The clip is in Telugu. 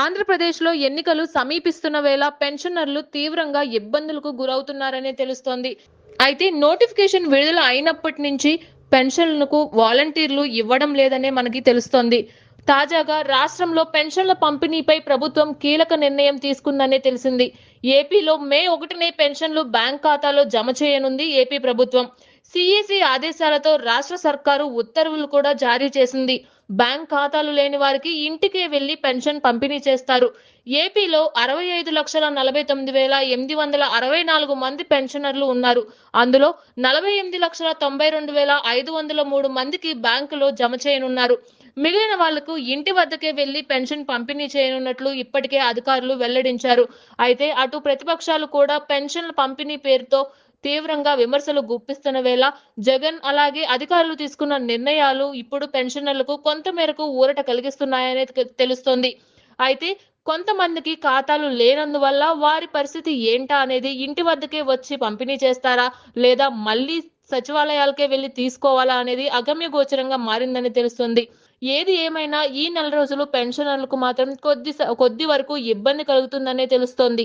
ఆంధ్రప్రదేశ్లో ఎన్నికలు సమీపిస్తున్న వేళ పెన్షనర్లు తీవ్రంగా ఇబ్బందులకు గురవుతున్నారనే తెలుస్తోంది. అయితే నోటిఫికేషన్ విడుదల అయినప్పటి నుంచి పెన్షన్లకు వాలంటీర్లు ఇవ్వడం లేదనే మనకి తెలుస్తోంది. తాజాగా రాష్ట్రంలో పెన్షన్ల పంపిణీపై ప్రభుత్వం కీలక నిర్ణయం తీసుకుందనే తెలిసింది. ఏపీలో మే ఒకటినే పెన్షన్లు బ్యాంక్ ఖాతాలో జమ చేయనుంది ఏపీ ప్రభుత్వం. సిఈసి ఆదేశాలతో రాష్ట్ర సర్కారు ఉత్తర్వులు కూడా జారీ చేసింది. బ్యాంక్ ఖాతాలు లేని వారికి ఇంటికే వెళ్ళి పెన్షన్ పంపిణీ చేస్తారు. ఏపీలో అరవై ఐదు లక్షల నలభై తొమ్మిది వేల ఎనిమిది వందల అరవై నాలుగు మంది పెన్షనర్లు ఉన్నారు. అందులో నలభై ఎనిమిది లక్షల తొంభై రెండు వేల ఐదు వందల మూడు మందికి బ్యాంకులో జమ చేయనున్నారు. మిగిలిన వాళ్ళకు ఇంటి వద్దకే వెళ్ళి పెన్షన్ పంపిణీ చేయనున్నట్లు ఇప్పటికే అధికారులు వెల్లడించారు. అయితే అటు ప్రతిపక్షాలు కూడా పెన్షన్ల పంపిణీ పేరుతో తీవ్రంగా విమర్శలు గుప్పిస్తున్న వేళ జగన్ అలాగే అధికారులు తీసుకున్న నిర్ణయాలు ఇప్పుడు పెన్షనర్లకు కొంత మేరకు ఊరట కలిగిస్తున్నాయనే తెలుస్తోంది. అయితే కొంతమందికి ఖాతాలు లేనందువల్ల వారి పరిస్థితి ఏంటా అనేది ఇంటి వద్దకే వచ్చి పంపిణీ చేస్తారా? లేదా మళ్ళీ సచివాలయాలకే వెళ్ళి తీసుకోవాలా అనేది అగమ్య గోచరంగా మారిందని తెలుస్తుంది. ఏది ఏమైనా ఈ నెల రోజులు పెన్షనర్లకు మాత్రం కొద్ది స- కొద్ది వరకు ఇబ్బంది కలుగుతుందనే తెలుస్తోంది.